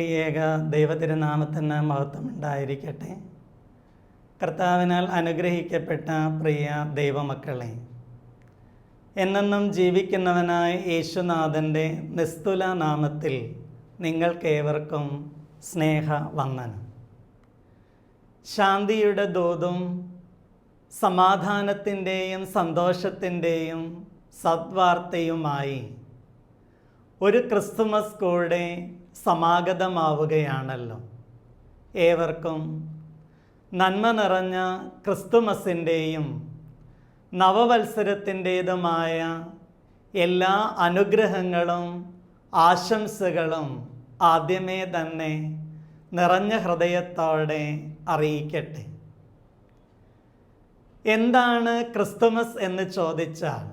ത്രിയേക ദൈവതിരുനാമത്തിന് മഹത്വം ഉണ്ടായിരിക്കട്ടെ കർത്താവിനാൽ അനുഗ്രഹിക്കപ്പെട്ട പ്രിയ ദൈവമക്കളെ എന്നെന്നും ജീവിക്കുന്നവനായ യേശുനാഥന്റെ നിസ്തുല നാമത്തിൽ നിങ്ങൾക്കേവർക്കും സ്നേഹ വന്ദനം ശാന്തിയുടെ ദൂതും സമാധാനത്തിന്റെയും സന്തോഷത്തിന്റെയും സദ്വാർത്തയുമായി ഒരു ക്രിസ്തുമസ് കൂടെ സമാഗതമാവുകയാണല്ലോ. ഏവർക്കും നന്മ നിറഞ്ഞ ക്രിസ്തുമസിന്റെയും നവവത്സരത്തിന്റേതുമായ എല്ലാ അനുഗ്രഹങ്ങളും ആശംസകളും ആദ്യമേ തന്നെ നിറഞ്ഞ ഹൃദയത്തോടെ അറിയിക്കട്ടെ. എന്താണ് ക്രിസ്തുമസ് എന്ന് ചോദിച്ചാൽ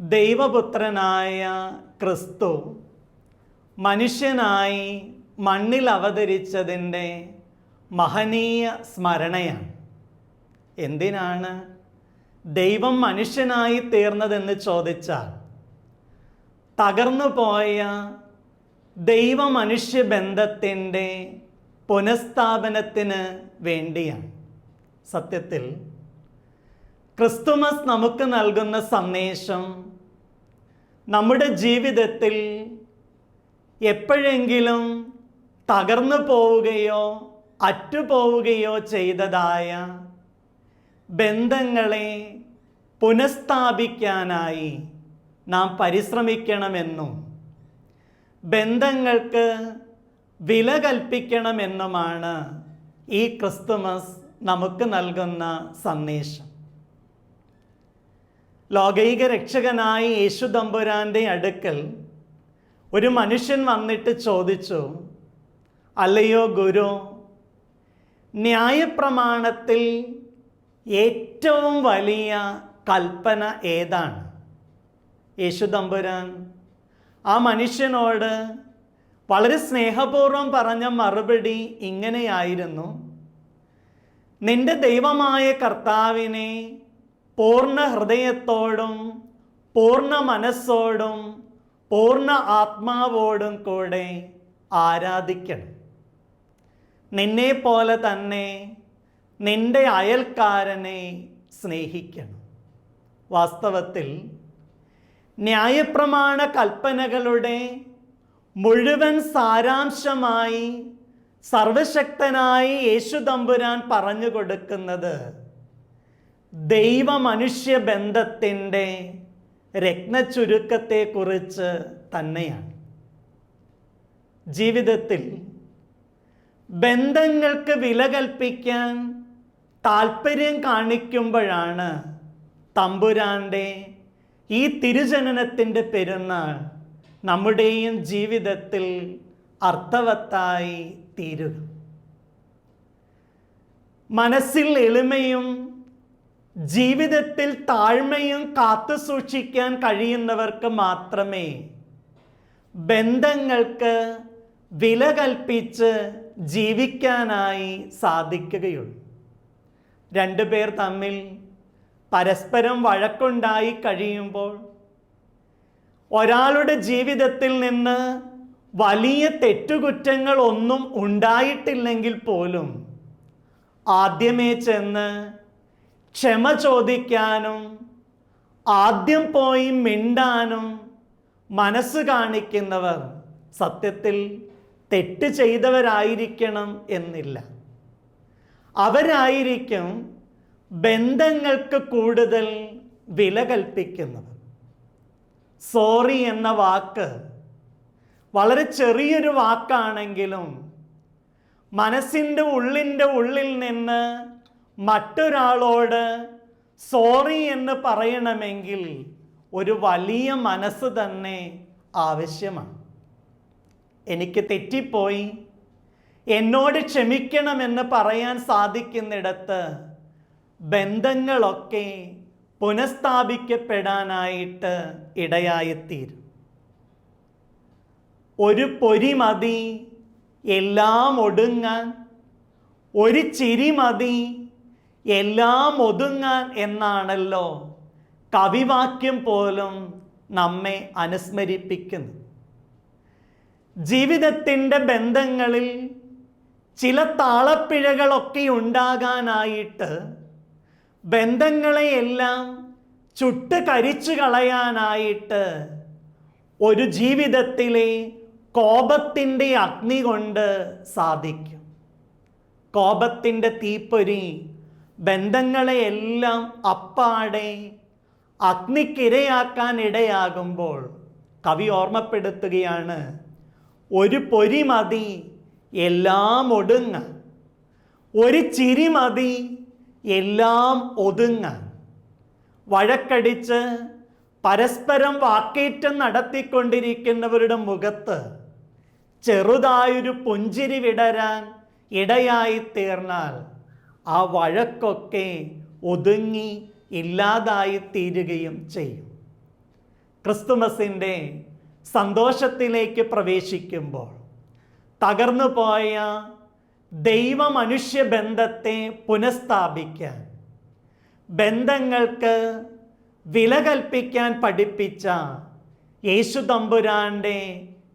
ദൈവപുത്രനായ ക്രിസ്തു മനുഷ്യനായി മണ്ണിൽ അവതരിച്ചതിന്റെ മഹനീയ സ്മരണയാണ്. എന്തിനാണ് ദൈവം മനുഷ്യനായി തീർന്നതെന്ന് ചോദിച്ചാൽ തകർന്നു പോയ ദൈവ മനുഷ്യ ബന്ധത്തിന്റെ പുനഃസ്ഥാപനത്തിന് വേണ്ടിയാണ്. സത്യത്തിൽ ക്രിസ്തുമസ് നമുക്ക് നൽകുന്ന സന്ദേശം നമ്മുടെ ജീവിതത്തിൽ എപ്പോഴെങ്കിലും തകർന്നു പോവുകയോ അറ്റുപോവുകയോ ചെയ്തതായ ബന്ധങ്ങളെ പുനഃസ്ഥാപിക്കാനായി നാം പരിശ്രമിക്കണമെന്നും ബന്ധങ്ങൾക്ക് വില കൽപ്പിക്കണമെന്നുമാണ് ഈ ക്രിസ്തുമസ് നമുക്ക് നൽകുന്ന സന്ദേശം. ലോകൈക രക്ഷകനായി യേശു തമ്പുരാന്റെ അടുക്കൽ ഒരു മനുഷ്യൻ വന്നിട്ട് ചോദിച്ചു അല്ലയോ ഗുരു ന്യായപ്രമാണത്തിൽ ഏറ്റവും വലിയ കൽപ്പന ഏതാണ്? യേശു തമ്പുരാൻ ആ മനുഷ്യനോട് വളരെ സ്നേഹപൂർവം പറഞ്ഞ മറുപടി ഇങ്ങനെയായിരുന്നു നിന്റെ ദൈവമായ കർത്താവിനെ പൂർണ ഹൃദയത്തോടും പൂർണ മനസ്സോടും പൂർണ ആത്മാവോടും കൂടെ ആരാധിക്കണം. നിന്നെ പോലെ തന്നെ നിന്റെ അയൽക്കാരനെ സ്നേഹിക്കണം. വാസ്തവത്തിൽ ന്യായപ്രമാണ കൽപ്പനകളുടെ മുഴുവൻ സാരാംശമായി സർവശക്തനായി യേശു തമ്പുരാൻ പറഞ്ഞു കൊടുക്കുന്നത് ദൈവമനുഷ്യ ബന്ധത്തിന്റെ രത്നച്ചുരുക്കത്തെക്കുറിച്ച് തന്നെയാണ്. ജീവിതത്തിൽ ബന്ധങ്ങൾക്ക് വില കൽപ്പിക്കാൻ താല്പര്യം കാണിക്കുമ്പോഴാണ് തമ്പുരാന്റെ ഈ തിരുജനനത്തിന്റെ പെരുന്നാൾ നമ്മുടെയും ജീവിതത്തിൽ അർത്ഥവത്തായി തീരുക. മനസ്സിൽ എളിമയും ജീവിതത്തിൽ താഴ്മയും കാത്തു സൂക്ഷിക്കാൻ കഴിയുന്നവർക്ക് മാത്രമേ ബന്ധങ്ങൾക്ക് വില കൽപ്പിച്ച് ജീവിക്കാനായി സാധിക്കുകയുള്ളൂ. രണ്ടുപേർ തമ്മിൽ പരസ്പരം വഴക്കുണ്ടായി കഴിയുമ്പോൾ ഒരാളുടെ ജീവിതത്തിൽ നിന്ന് വലിയ തെറ്റുകുറ്റങ്ങൾ ഒന്നും ഉണ്ടായിട്ടില്ലെങ്കിൽ പോലും ആദ്യമേ ചെന്ന് ക്ഷമ ചോദിക്കാനും ആദ്യം പോയി മിണ്ടാനും മനസ്സ് കാണിക്കുന്നവർ സത്യത്തിൽ തെറ്റ് ചെയ്തവരായിരിക്കണം എന്നില്ല. അവരായിരിക്കും ബന്ധങ്ങൾക്ക് കൂടുതൽ വില കൽപ്പിക്കുന്നത്. സോറി എന്ന വാക്ക് വളരെ ചെറിയൊരു വാക്കാണെങ്കിലും മനസ്സിന്റെ ഉള്ളിന്റെ ഉള്ളിൽ നിന്ന് മറ്റൊരാളോട് സോറി എന്ന് പറയണമെങ്കിൽ ഒരു വലിയ മനസ്സ് തന്നെ ആവശ്യമാണ്. എനിക്ക് തെറ്റിപ്പോയി. എന്നോട് ക്ഷമിക്കണമെന്ന് പറയാൻ സാധിക്കുന്നിടത്ത് ബന്ധങ്ങളൊക്കെ പുനഃസ്ഥാപിക്കപ്പെടാനായിട്ട് ഇടയായിത്തീരും. ഒരു പൊരി മതി എല്ലാം ഒടുങ്ങാൻ. ഒരു ചിരി മതി എല്ലാം ഒതുങ്ങാൻ എന്നാണല്ലോ കവിവാക്യം പോലും നമ്മെ അനുസ്മരിപ്പിക്കുന്നു ജീവിതത്തിന്റെ ബന്ധങ്ങളിൽ ചില താളപ്പിഴകളൊക്കെ ഉണ്ടാകാനായിട്ട് ബന്ധങ്ങളെയെല്ലാം ചുട്ട് കരിച്ചു കളയാനായിട്ട് ഒരു ജീവിതത്തിലെ കോപത്തിന്റെ അഗ്നി കൊണ്ട് സാധിക്കും. കോപത്തിന്റെ തീപ്പൊരി ബന്ധങ്ങളെയെല്ലാം അപ്പാടെ അഗ്നിക്കിരയാക്കാൻ ഇടയാകുമ്പോൾ കവി ഓർമ്മപ്പെടുത്തുകയാണ് ഒരു പൊരി മതി എല്ലാം ഒടുങ്ങ ഒരു ചിരി മതി എല്ലാം ഒതുങ്ങ. വഴക്കടിച്ച് പരസ്പരം വാക്കേറ്റം നടത്തിക്കൊണ്ടിരിക്കുന്നവരുടെ മുഖത്ത് ചെറുതായൊരു പുഞ്ചിരി വിടരാൻ ഇടയായി തീർന്നാൽ ആ വഴക്കൊക്കെ ഒതുങ്ങി ഇല്ലാതായി തീരുകയും ചെയ്യും. ക്രിസ്തുമസിന്റെ സന്തോഷത്തിലേക്ക് പ്രവേശിക്കുമ്പോൾ തകർന്നു പോയ ദൈവ മനുഷ്യ ബന്ധത്തെ പുനഃസ്ഥാപിക്കാൻ ബന്ധങ്ങൾക്ക് വില കൽപ്പിക്കാൻ പഠിപ്പിച്ച യേശു തമ്പുരാന്റെ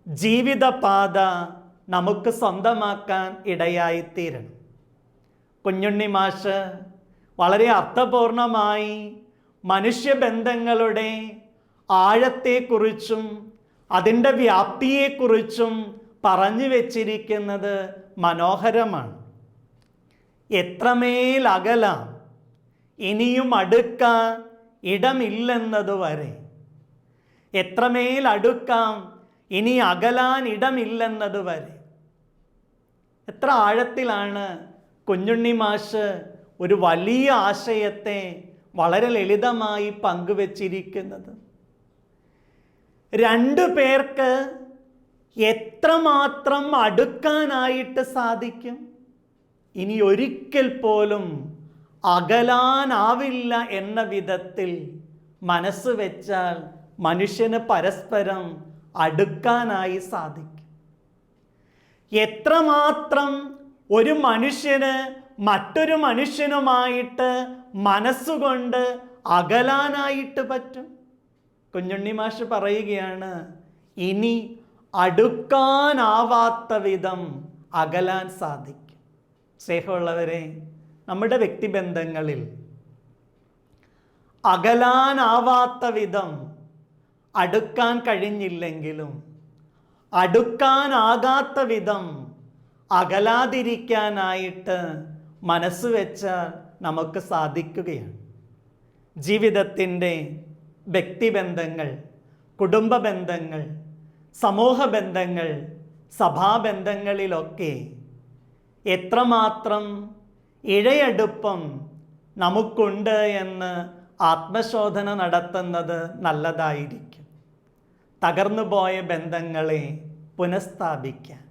ജീവിതപാത നമുക്ക് സ്വന്തമാക്കാൻ ഇടയായിത്തീരണം. കുഞ്ഞുണ്ണി മാഷ് വളരെ അർത്ഥപൂർണമായി മനുഷ്യബന്ധങ്ങളുടെ ആഴത്തെക്കുറിച്ചും അതിന്റെ വ്യാപ്തിയെക്കുറിച്ചും പറഞ്ഞു വച്ചിരിക്കുന്നത് മനോഹരമാണ്. എത്രമേൽ അകലാം ഇനിയും അടുക്കാൻ ഇടമില്ലെന്നതുവരെ. എത്രമേൽ അടുക്കാം ഇനി അകലാൻ ഇടമില്ലെന്നതുവരെ. എത്ര ആഴത്തിലാണ് കുഞ്ഞുണ്ണി മാഷ് ഒരു വലിയ ആശയത്തെ വളരെ ലളിതമായി പങ്കുവച്ചിരിക്കുന്നത്. രണ്ടു പേർക്ക് എത്രമാത്രം അടുക്കാനായിട്ട് സാധിക്കും? ഇനി ഒരിക്കൽ പോലും അകലാനാവില്ല എന്ന വിധത്തിൽ മനസ്സ് വെച്ചാൽ മനുഷ്യന് പരസ്പരം അടുക്കാനായി സാധിക്കും. എത്രമാത്രം ഒരു മനുഷ്യന് മറ്റൊരു മനുഷ്യനുമായിട്ട് മനസ്സുകൊണ്ട് അകലാനായിട്ട് പറ്റും. കുഞ്ഞുണ്ണി മാഷ് പറയുകയാണ് ഇനി അടുക്കാനാവാത്ത വിധം അകലാൻ സാധിക്കും. സ്നേഹമുള്ളവരെ നമ്മുടെ വ്യക്തിബന്ധങ്ങളിൽ അകലാനാവാത്ത വിധം അടുക്കാൻ കഴിഞ്ഞില്ലെങ്കിലും അടുക്കാനാകാത്ത വിധം അകലാതിരിക്കാനായിട്ട് മനസ്സ് വെച്ചാൽ നമുക്ക് സാധിക്കുകയാണ്. ജീവിതത്തിന്റെ വ്യക്തിബന്ധങ്ങൾ കുടുംബ ബന്ധങ്ങൾ സമൂഹ ബന്ധങ്ങൾ സഭാബന്ധങ്ങളിലൊക്കെ എത്രമാത്രം ഇഴയടുപ്പം നമുക്കുണ്ട് എന്ന് ആത്മശോധന നടത്തുന്നത് നല്ലതായിരിക്കും. തകർന്നുപോയ ബന്ധങ്ങളെ പുനഃസ്ഥാപിക്കാൻ.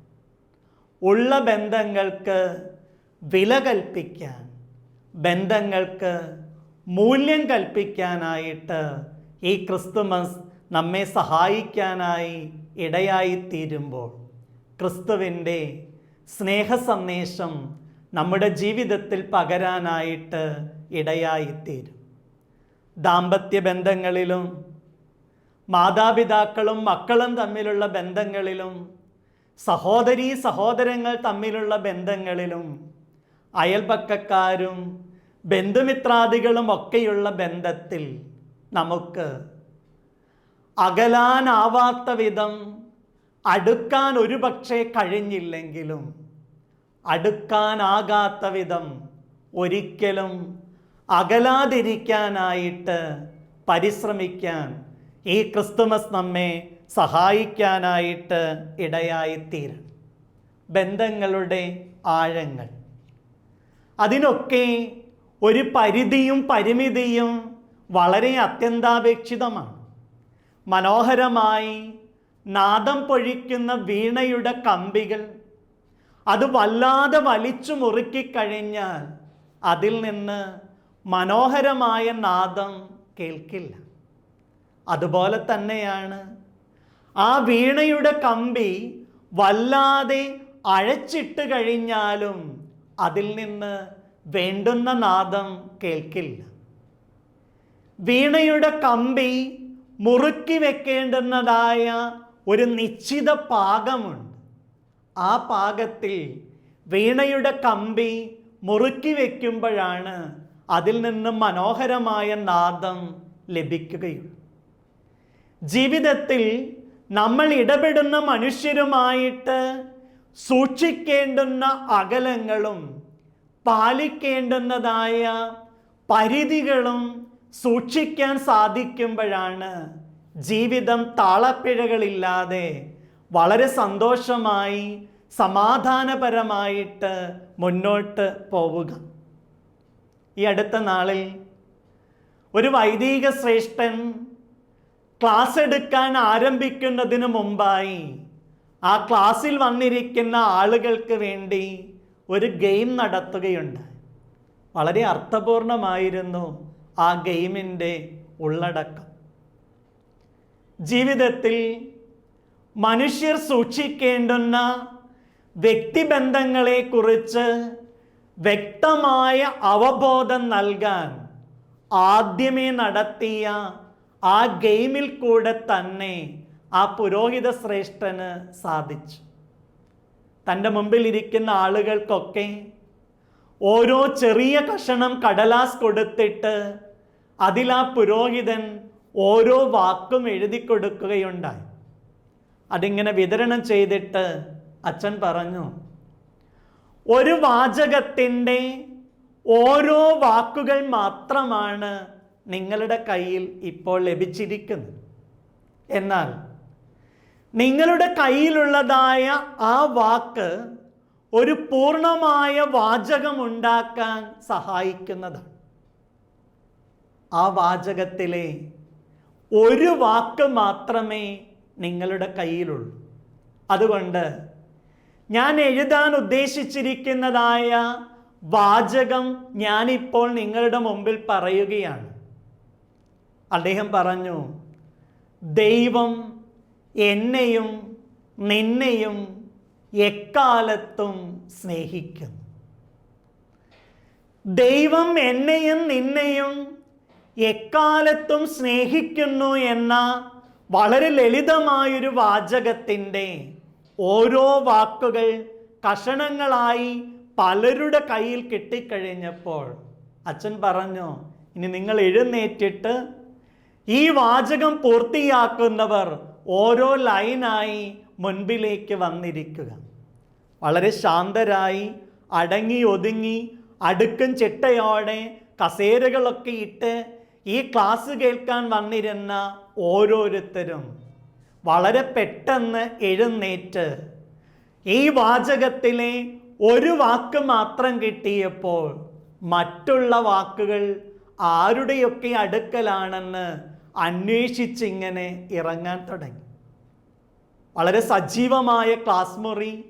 ഉള്ള ബന്ധങ്ങൾക്ക് വില കൽപ്പിക്കാൻ ബന്ധങ്ങൾക്ക് മൂല്യം കൽപ്പിക്കാനായിട്ട് ഈ ക്രിസ്തുമസ് നമ്മെ സഹായിക്കാനായി ഇടയായിത്തീരുമ്പോൾ ക്രിസ്തുവിന്റെ സ്നേഹ സന്ദേശം നമ്മുടെ ജീവിതത്തിൽ പകരാനായിട്ട് ഇടയായിത്തീരും. ദാമ്പത്യ ബന്ധങ്ങളിലും മാതാപിതാക്കളും മക്കളും തമ്മിലുള്ള ബന്ധങ്ങളിലും സഹോദരീ സഹോദരങ്ങൾ തമ്മിലുള്ള ബന്ധങ്ങളിലും അയൽപക്കക്കാരും ബന്ധുമിത്രാദികളും ഒക്കെയുള്ള ബന്ധത്തിൽ നമുക്ക് അകലാനാവാത്ത വിധം അടുക്കാൻ ഒരു പക്ഷേ കഴിഞ്ഞില്ലെങ്കിലും അടുക്കാനാകാത്ത വിധം ഒരിക്കലും അകലാതിരിക്കാനായിട്ട് പരിശ്രമിക്കാൻ ഈ ക്രിസ്തുമസ് നമ്മെ സഹായിക്കാനായിട്ട് ഇടയായിത്തീരണം ബന്ധങ്ങളുടെ ആഴങ്ങൾ. അതിനൊക്കെ ഒരു പരിധിയും പരിമിതിയും വളരെ അത്യന്താപേക്ഷിതമാണ്. മനോഹരമായി നാദം പൊഴിക്കുന്ന വീണയുടെ കമ്പികൾ അത് വല്ലാതെ വലിച്ചു മുറുക്കിക്കഴിഞ്ഞാൽ അതിൽ നിന്ന് മനോഹരമായ നാദം കേൾക്കില്ല. അതുപോലെ തന്നെയാണ് ആ വീണയുടെ കമ്പി വല്ലാതെ അഴച്ചിട്ട് കഴിഞ്ഞാലും അതിൽ നിന്ന് വേണ്ടുന്ന നാദം കേൾക്കില്ല. വീണയുടെ കമ്പി മുറുക്കി വെക്കേണ്ടുന്നതായ ഒരു നിശ്ചിത പാകമുണ്ട്. ആ പാകത്തിൽ വീണയുടെ കമ്പി മുറുക്കി വയ്ക്കുമ്പോഴാണ് അതിൽ നിന്ന് മനോഹരമായ നാദം ലഭിക്കുകയുള്ളൂ. ജീവിതത്തിൽ നമ്മൾ ഇടപെടുന്ന മനുഷ്യരുമായിട്ട് സൂക്ഷിക്കേണ്ടുന്ന അകലങ്ങളും പാലിക്കേണ്ടുന്നതായ പരിധികളും സൂക്ഷിക്കാൻ സാധിക്കുമ്പോഴാണ് ജീവിതം താളപ്പിഴകളില്ലാതെ വളരെ സന്തോഷമായി സമാധാനപരമായിട്ട് മുന്നോട്ട് പോവുക. ഈ അടുത്ത നാളിൽ ഒരു വൈദിക ശ്രേഷ്ഠൻ ക്ലാസ് എടുക്കാൻ ആരംഭിക്കുന്നതിന് മുമ്പായി ആ ക്ലാസ്സിൽ വന്നിരിക്കുന്ന ആളുകൾക്ക് വേണ്ടി ഒരു ഗെയിം നടത്തുകയുണ്ട്. വളരെ അർത്ഥപൂർണമായിരുന്നു ആ ഗെയിമിന്റെ ഉള്ളടക്കം. ജീവിതത്തിൽ മനുഷ്യർ സൂക്ഷിക്കേണ്ടുന്ന വ്യക്തിബന്ധങ്ങളെക്കുറിച്ച് വ്യക്തമായ അവബോധം നൽകാൻ ആദ്യമേ നടത്തിയ ആ ഗെയിമിൽ കൂടെ തന്നെ ആ പുരോഹിത ശ്രേഷ്ഠന് സാധിച്ചു. തന്റെ മുമ്പിൽ ഇരിക്കുന്ന ആളുകൾക്കൊക്കെ ഓരോ ചെറിയ കഷണം കടലാസ് കൊടുത്തിട്ട് അതിൽ ആ പുരോഹിതൻ ഓരോ വാക്കും എഴുതി കൊടുക്കുകയുണ്ടായി. അതിങ്ങനെ വിതരണം ചെയ്തിട്ട് അച്ഛൻ പറഞ്ഞു ഒരു വാചകത്തിന്റെ ഓരോ വാക്കുകൾ മാത്രമാണ് നിങ്ങളുടെ കയ്യിൽ ഇപ്പോൾ ലഭിച്ചിരിക്കുന്നു. എന്നാൽ നിങ്ങളുടെ കയ്യിലുള്ളതായ ആ വാക്ക് ഒരു പൂർണമായ വാചകമുണ്ടാക്കാൻ സഹായിക്കുന്നതാണ്. ആ വാചകത്തിലെ ഒരു വാക്ക് മാത്രമേ നിങ്ങളുടെ കയ്യിലുള്ളൂ. അതുകൊണ്ട് ഞാൻ എഴുതാൻ ഉദ്ദേശിച്ചിരിക്കുന്നതായ വാചകം ഞാനിപ്പോൾ നിങ്ങളുടെ മുമ്പിൽ പറയുകയാണ്. അദ്ദേഹം പറഞ്ഞു ദൈവം എന്നെയും നിന്നെയും എക്കാലത്തും സ്നേഹിക്കുന്നു. ദൈവം എന്നെയും നിന്നെയും എക്കാലത്തും സ്നേഹിക്കുന്നു എന്ന വളരെ ലളിതമായൊരു വാചകത്തിന്റെ ഓരോ വാക്കുകൾ കഷണങ്ങളായി പലരുടെ കയ്യിൽ കിട്ടിക്കഴിഞ്ഞപ്പോൾ അച്ഛൻ പറഞ്ഞു ഇനി നിങ്ങൾ എഴുന്നേറ്റിട്ട് ഈ വാചകം പൂർത്തിയാക്കുന്നവർ ഓരോ ലൈനായി മുൻപിലേക്ക് വന്നിരിക്കുക. വളരെ ശാന്തരായി അടങ്ങി ഒതുങ്ങി അടുക്കും ചിട്ടയോടെ കസേരകളൊക്കെ ഇട്ട് ഈ ക്ലാസ് കേൾക്കാൻ വന്നിരുന്ന ഓരോരുത്തരും വളരെ പെട്ടെന്ന് എഴുന്നേറ്റ് ഈ വാചകത്തിലെ ഒരു വാക്ക് മാത്രം കിട്ടിയപ്പോൾ മറ്റുള്ള വാക്കുകൾ ആരുടെയൊക്കെ അടുക്കലാണെന്ന് അന്വേഷിച്ചിങ്ങനെ ഇറങ്ങാൻ തുടങ്ങി. വളരെ സജീവമായ ക്ലാസ് മുറി.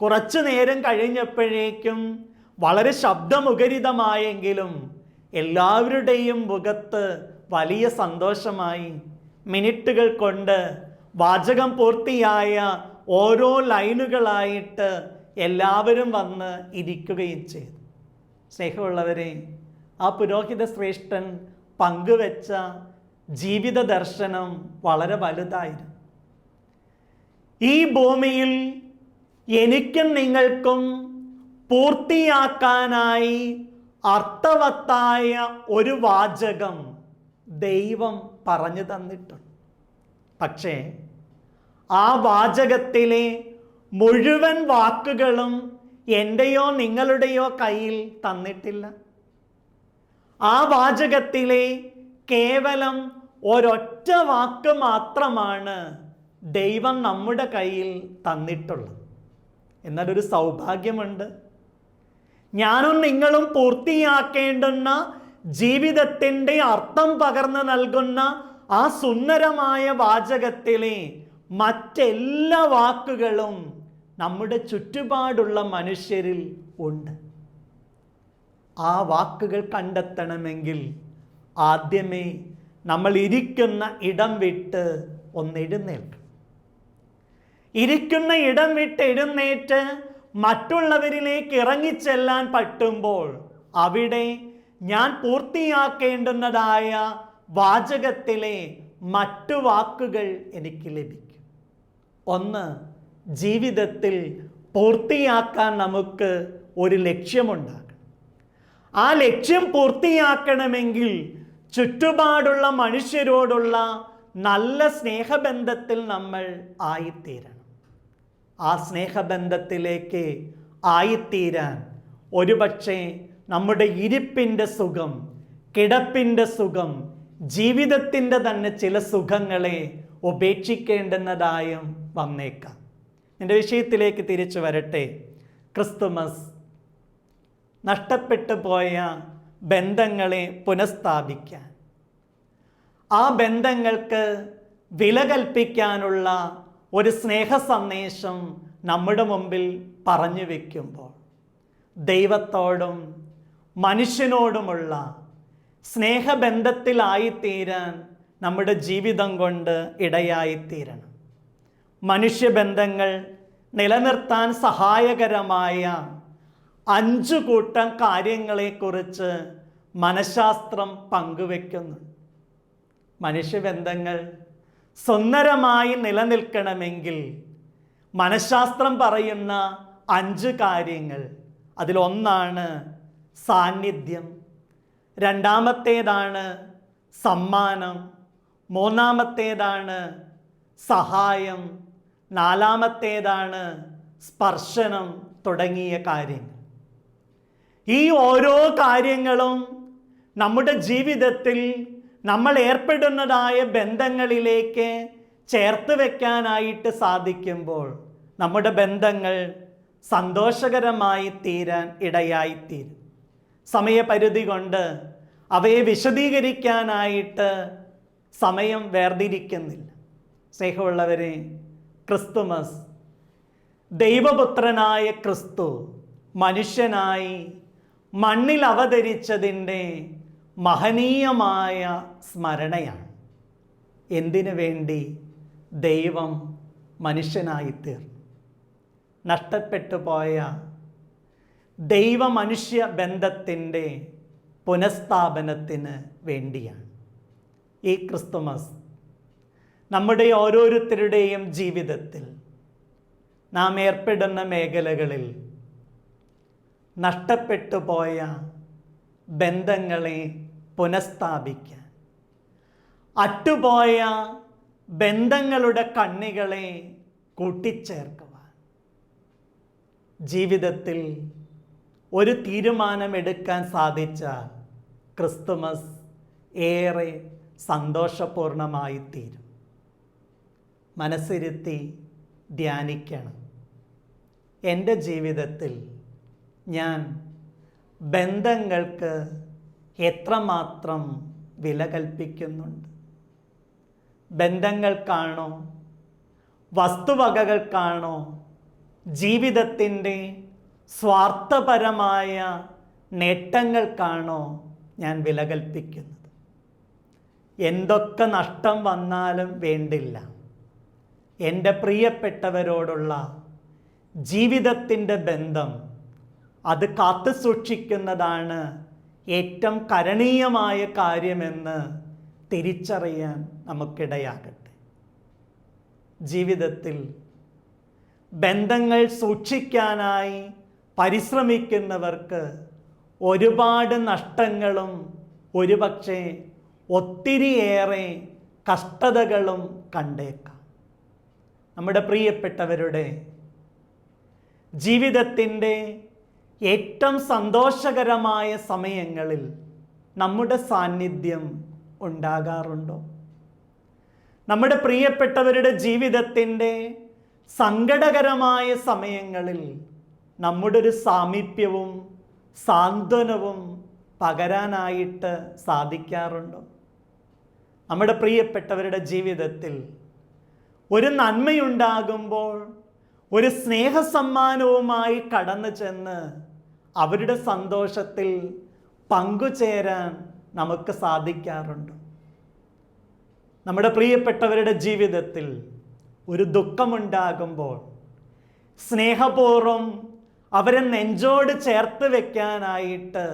കുറച്ചു നേരം കഴിഞ്ഞപ്പോഴേക്കും വളരെ ശബ്ദമുഖരിതമായെങ്കിലും എല്ലാവരുടെയും മുഖത്ത് വലിയ സന്തോഷമായി. മിനിറ്റുകൾ കൊണ്ട് വാചകം പൂർത്തിയായ ഓരോ ലൈനുകളായിട്ട് എല്ലാവരും വന്ന് ഇരിക്കുകയും ചെയ്തു. സ്നേഹമുള്ളവരെ ആ പുരോഹിത ശ്രേഷ്ഠൻ പങ്കുവെച്ച ജീവിത ദർശനം വളരെ വലുതായിരുന്നു. ഈ ഭൂമിയിൽ എനിക്കും നിങ്ങൾക്കും പൂർത്തിയാക്കാനായി അർത്ഥവത്തായ ഒരു വാചകം ദൈവം പറഞ്ഞു തന്നിട്ടുണ്ട്. പക്ഷേ ആ വാചകത്തിലെ മുഴുവൻ വാക്കുകളും എന്റെയോ നിങ്ങളുടെയോ കയ്യിൽ തന്നിട്ടില്ല. ആ വാചകത്തിലെ കേവലം ഒരൊറ്റ വാക്ക് മാത്രമാണ് ദൈവം നമ്മുടെ കയ്യിൽ തന്നിട്ടുള്ളത്. എന്നാലൊരു സൗഭാഗ്യമുണ്ട്. ഞാനും നിങ്ങളും പൂർത്തിയാക്കേണ്ടുന്ന ജീവിതത്തിന്റെ അർത്ഥം പകർന്നു നൽകുന്ന ആ സുന്ദരമായ വാചകത്തിലെ മറ്റെല്ലാ വാക്കുകളും നമ്മുടെ ചുറ്റുപാടുള്ള മനുഷ്യരിൽ ഉണ്ട്. ആ വാക്കുകൾ കണ്ടെത്തണമെങ്കിൽ ആദ്യമേ നമ്മൾ ഇരിക്കുന്ന ഇടം വിട്ട് ഒന്ന് എഴുന്നേൽക്കും ഇരിക്കുന്ന ഇടം വിട്ട് എഴുന്നേറ്റ് മറ്റുള്ളവരിലേക്ക് ഇറങ്ങിച്ചെല്ലാൻ പറ്റുമ്പോൾ അവിടെ ഞാൻ പൂർത്തിയാക്കേണ്ടുന്നതായ വാചകത്തിലെ മറ്റു വാക്കുകൾ എനിക്ക് ലഭിക്കും. ഒന്ന് ജീവിതത്തിൽ പൂർത്തിയാക്കാൻ നമുക്ക് ഒരു ലക്ഷ്യമുണ്ടാകണം. ആ ലക്ഷ്യം പൂർത്തിയാക്കണമെങ്കിൽ ചുറ്റുപാടുള്ള മനുഷ്യരോടുള്ള നല്ല സ്നേഹബന്ധത്തിൽ നമ്മൾ ആയിത്തീരണം. ആ സ്നേഹബന്ധത്തിലേക്ക് ആയിത്തീരാൻ ഒരുപക്ഷെ നമ്മുടെ ഇരിപ്പിന്റെ സുഖം കിടപ്പിന്റെ സുഖം ജീവിതത്തിന്റെ തന്നെ ചില സുഖങ്ങളെ ഉപേക്ഷിക്കേണ്ടുന്നതായും വന്നേക്കാം. എന്റെ വിഷയത്തിലേക്ക് തിരിച്ചു വരട്ടെ. ക്രിസ്തുമസ് നഷ്ടപ്പെട്ടു പോയ ബന്ധങ്ങളെ പുനഃസ്ഥാപിക്കാൻ. ആ ബന്ധങ്ങൾക്ക് വില കൽപ്പിക്കാനുള്ള ഒരു സ്നേഹ സന്ദേശം നമ്മുടെ മുമ്പിൽ പറഞ്ഞു വയ്ക്കുമ്പോൾ ദൈവത്തോടും മനുഷ്യനോടുമുള്ള സ്നേഹബന്ധത്തിലായിത്തീരാൻ നമ്മുടെ ജീവിതം കൊണ്ട് ഇടയായിത്തീരണം. മനുഷ്യബന്ധങ്ങൾ നിലനിർത്താൻ സഹായകരമായ അഞ്ചു കൂട്ടം കാര്യങ്ങളെക്കുറിച്ച് മനഃശാസ്ത്രം പങ്കുവെക്കുന്നു. മനുഷ്യബന്ധങ്ങൾ സുന്ദരമായി നിലനിൽക്കണമെങ്കിൽ മനഃശാസ്ത്രം പറയുന്ന അഞ്ച് കാര്യങ്ങൾ. അതിലൊന്നാണ് സാന്നിധ്യം. രണ്ടാമത്തേതാണ് സമ്മാനം. മൂന്നാമത്തേതാണ് സഹായം. നാലാമത്തേതാണ് സ്പർശനം തുടങ്ങിയ കാര്യങ്ങൾ. ഈ ഓരോ കാര്യങ്ങളും നമ്മുടെ ജീവിതത്തിൽ നമ്മൾ ഏർപ്പെടുന്നതായ ബന്ധങ്ങളിലേക്ക് ചേർത്ത് വെക്കാനായിട്ട് സാധിക്കുമ്പോൾ നമ്മുടെ ബന്ധങ്ങൾ സന്തോഷകരമായി തീരാൻ ഇടയായിത്തീരും. സമയപരിധി കൊണ്ട് അവയെ വിശദീകരിക്കാനായിട്ട് സമയം വേർതിരിക്കുന്നില്ല. സ്നേഹമുള്ളവരെ ക്രിസ്തുമസ് ദൈവപുത്രനായ ക്രിസ്തു മനുഷ്യനായി മണ്ണിൽ അവതരിച്ചതിന്റെ മഹനീയമായ സ്മരണയാണ്. എന്തിനു വേണ്ടി ദൈവം മനുഷ്യനായി തീർന്നു നഷ്ടപ്പെട്ടു പോയ ദൈവ മനുഷ്യ ബന്ധത്തിന്റെ പുനഃസ്ഥാപനത്തിന് വേണ്ടിയാണ് ഈ ക്രിസ്തുമസ്. നമ്മുടെ ഓരോരുത്തരുടെയും ജീവിതത്തിൽ നാം ഏർപ്പെടുന്ന മേഖലകളിൽ നഷ്ടപ്പെട്ടു പോയ ബന്ധങ്ങളെ പുനഃസ്ഥാപിക്കാൻ. അറ്റുപോയ ബന്ധങ്ങളുടെ കണ്ണികളെ കൂട്ടിച്ചേർക്കുവാൻ. ജീവിതത്തിൽ ഒരു തീരുമാനമെടുക്കാൻ സാധിച്ച ക്രിസ്തുമസ് ഏറെ സന്തോഷപൂർണമായി തീരും മനസ്സിരുത്തി ധ്യാനിക്കണം. എന്റെ ജീവിതത്തിൽ ഞാൻ. ബന്ധങ്ങൾക്ക് എത്രമാത്രം വില കൽപ്പിക്കുന്നുണ്ട്? ബന്ധങ്ങൾക്കാണോ? വസ്തുവകകൾക്കാണോ? ജീവിതത്തിന്റെ സ്വാർത്ഥപരമായ നേട്ടങ്ങൾക്കാണോ ഞാൻ വില കൽപ്പിക്കുന്നത്? എന്തൊക്കെ നഷ്ടം വന്നാലും വേണ്ടില്ല. എന്റെ പ്രിയപ്പെട്ടവരോടുള്ള ജീവിതത്തിന്റെ ബന്ധം അത് കാത്തു സൂക്ഷിക്കുന്നതാണ് ഏറ്റവും കരണീയമായ കാര്യമെന്ന് തിരിച്ചറിയാൻ നമുക്കിടയാകട്ടെ. ജീവിതത്തിൽ ബന്ധങ്ങൾ സൂക്ഷിക്കാനായി പരിശ്രമിക്കുന്നവർക്ക് ഒരുപാട് നഷ്ടങ്ങളും ഒരുപക്ഷെ ഒത്തിരിയേറെ കഷ്ടതകളും കണ്ടേക്കാം. നമ്മുടെ പ്രിയപ്പെട്ടവരുടെ ജീവിതത്തിന്റെ ഏറ്റവും സന്തോഷകരമായ സമയങ്ങളിൽ നമ്മുടെ സാന്നിധ്യം ഉണ്ടാകാറുണ്ടോ? നമ്മുടെ പ്രിയപ്പെട്ടവരുടെ ജീവിതത്തിന്റെ സങ്കടകരമായ സമയങ്ങളിൽ നമ്മുടെ ഒരു സാമീപ്യവും സാന്ത്വനവും പകരാനായിട്ട് സാധിക്കാറുണ്ടോ? നമ്മുടെ പ്രിയപ്പെട്ടവരുടെ ജീവിതത്തിൽ ഒരു നന്മയുണ്ടാകുമ്പോൾ ഒരു സ്നേഹസമ്മാനവുമായി കടന്നു ചെന്ന് അവരുടെ സന്തോഷത്തിൽ പങ്കുചേരാൻ നമുക്ക് സാധിക്കാറുണ്ട്. നമ്മുടെ പ്രിയപ്പെട്ടവരുടെ ജീവിതത്തിൽ ഒരു ദുഃഖമുണ്ടാകുമ്പോൾ സ്നേഹപൂർവം അവരെ നെഞ്ചോട് ചേർത്ത് വെക്കാനായിട്ട്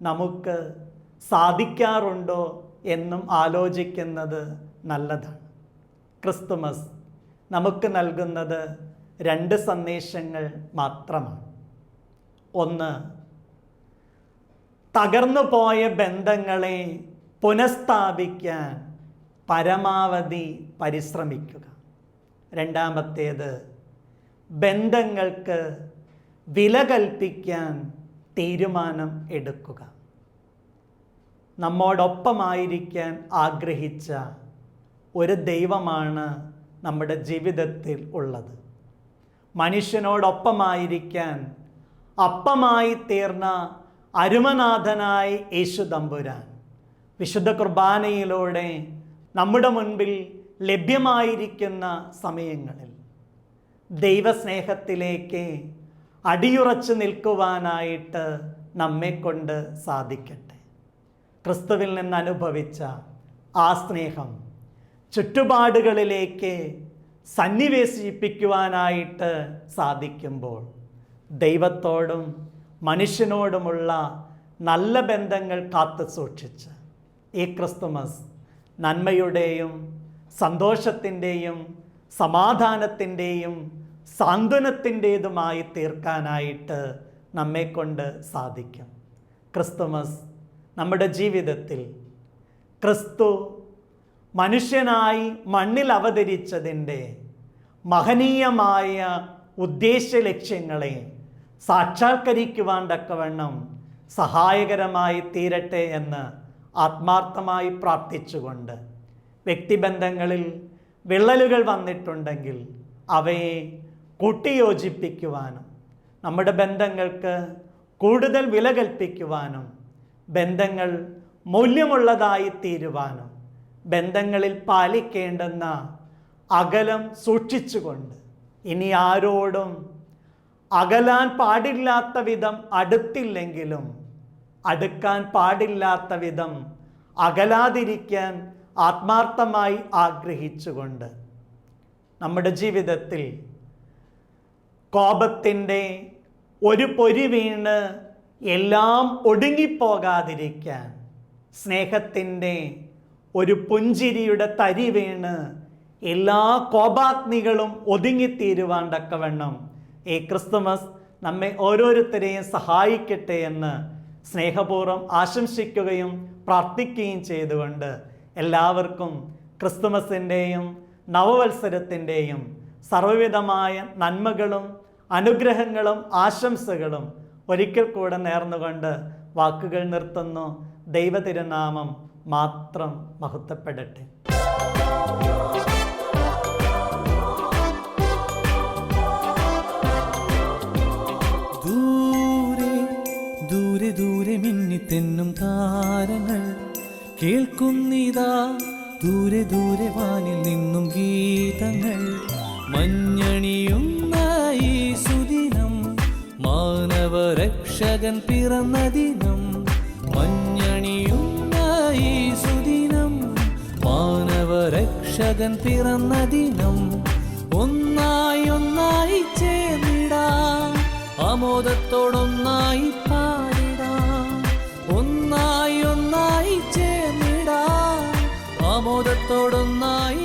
നമുക്ക് സാധിക്കാറുണ്ടോ എന്നും ആലോചിക്കുന്നത് നല്ലതാണ്. ക്രിസ്തുമസ് നമുക്ക് നൽകുന്നത് രണ്ട് സന്ദേശങ്ങൾ മാത്രമാണ്. ഒന്ന്. തകർന്നു പോയ ബന്ധങ്ങളെ പുനഃസ്ഥാപിക്കാൻ പരമാവധി പരിശ്രമിക്കുക. രണ്ടാമത്തേത് ബന്ധങ്ങൾക്ക് വില കൽപ്പിക്കാൻ തീരുമാനം എടുക്കുക. നമ്മോടൊപ്പമായിരിക്കാൻ ആഗ്രഹിച്ച ഒരു ദൈവമാണ് നമ്മുടെ ജീവിതത്തിൽ ഉള്ളത്. മനുഷ്യനോടൊപ്പമായിരിക്കാൻ അപ്പമായി തീർന്ന അരുമനാഥനായി യേശു തമ്പുരാൻ. വിശുദ്ധ കുർബാനയിലൂടെ നമ്മുടെ മുൻപിൽ ലഭ്യമായിരിക്കുന്ന സമയങ്ങളിൽ ദൈവസ്നേഹത്തിലേക്ക് അടിയുറച്ചു നിൽക്കുവാനായിട്ട് നമ്മെക്കൊണ്ട് സാധിക്കട്ടെ. ക്രിസ്തുവിൽ നിന്ന് അനുഭവിച്ച ആ സ്നേഹം ചുറ്റുപാടുകളിലേക്ക് സന്നിവേശിപ്പിക്കുവാനായിട്ട് സാധിക്കുമ്പോൾ ദൈവത്തോടും മനുഷ്യനോടുമുള്ള നല്ല ബന്ധങ്ങൾ കാത്തു സൂക്ഷിച്ച്. ഈ ക്രിസ്തുമസ് നന്മയുടെയും സന്തോഷത്തിന്റെയും സമാധാനത്തിന്റെയും സാന്ത്വനത്തിന്റേതുമായി തീർക്കാനായിട്ട് നമ്മെക്കൊണ്ട് സാധിക്കും. ക്രിസ്തുമസ് നമ്മുടെ ജീവിതത്തിൽ ക്രിസ്തു മനുഷ്യനായി മണ്ണിൽ അവതരിച്ചതിന്റെ മഹനീയമായ ഉദ്ദേശ ലക്ഷ്യങ്ങളെ സാക്ഷാത്കരിക്കുവാൻ തക്കവണ്ണം സഹായകരമായി തീരട്ടെ എന്ന് ആത്മാർത്ഥമായി പ്രാർത്ഥിച്ചുകൊണ്ട് വ്യക്തിബന്ധങ്ങളിൽ വിള്ളലുകൾ വന്നിട്ടുണ്ടെങ്കിൽ അവയെ കൂട്ടിയോജിപ്പിക്കുവാനും നമ്മുടെ ബന്ധങ്ങൾക്ക് കൂടുതൽ വില കൽപ്പിക്കുവാനും ബന്ധങ്ങൾ മൂല്യമുള്ളതായി തീരുവാനും ബന്ധങ്ങളിൽ പാലിക്കേണ്ടുന്ന അകലം സൂക്ഷിച്ചുകൊണ്ട് ഇനി ആരോടും അകലാൻ പാടില്ലാത്ത വിധം അടുത്തില്ലെങ്കിലും അടുക്കാൻ പാടില്ലാത്ത വിധം അകലാതിരിക്കാൻ ആത്മാർത്ഥമായി ആഗ്രഹിച്ചുകൊണ്ട് നമ്മുടെ ജീവിതത്തിൽ കോപത്തിന്റെ ഒരു പൊരി വീണ് എല്ലാം ഒടുങ്ങിപ്പോകാതിരിക്കാൻ സ്നേഹത്തിന്റെ ഒരു പുഞ്ചിരിയുടെ തരി വീണ് എല്ലാ കോപാഗ്നികളും ഒതുങ്ങിത്തീരുവാൻ തക്കവണ്ണം ഈ ക്രിസ്തുമസ് നമ്മെ ഓരോരുത്തരെയും സഹായിക്കട്ടെ എന്ന് സ്നേഹപൂർവം ആശംസിക്കുകയും പ്രാർത്ഥിക്കുകയും ചെയ്തുകൊണ്ട് എല്ലാവർക്കും ക്രിസ്തുമസിന്റെയും നവവത്സരത്തിന്റെയും സർവവിധമായ നന്മകളും അനുഗ്രഹങ്ങളും ആശംസകളും ഒരിക്കൽ കൂടെ നേർന്നുകൊണ്ട് വാക്കുകൾ നിർത്തുന്നു. ദൈവതിരുനാമം മാത്രം മഹത്വപ്പെടട്ടെ. കേൾക്കുന്നിതാ ദൂരെ ദൂരെ വാനിൽ നിന്നും ഗീതങ്ങൾ. മഞ്ഞണിയുന്ന ഈ സുദിനം മാനവരക്ഷകൻ പിറന്ന ദിനം. മഞ്ഞണിയുന്ന ഈ സുദിനം മാനവരക്ഷകൻ പിറന്ന ദിനം. ഒന്നായി ഒന്നായി ചേർന്നിടാം. ആമോദത്തോടൊന്നായി തൊടുന്നായി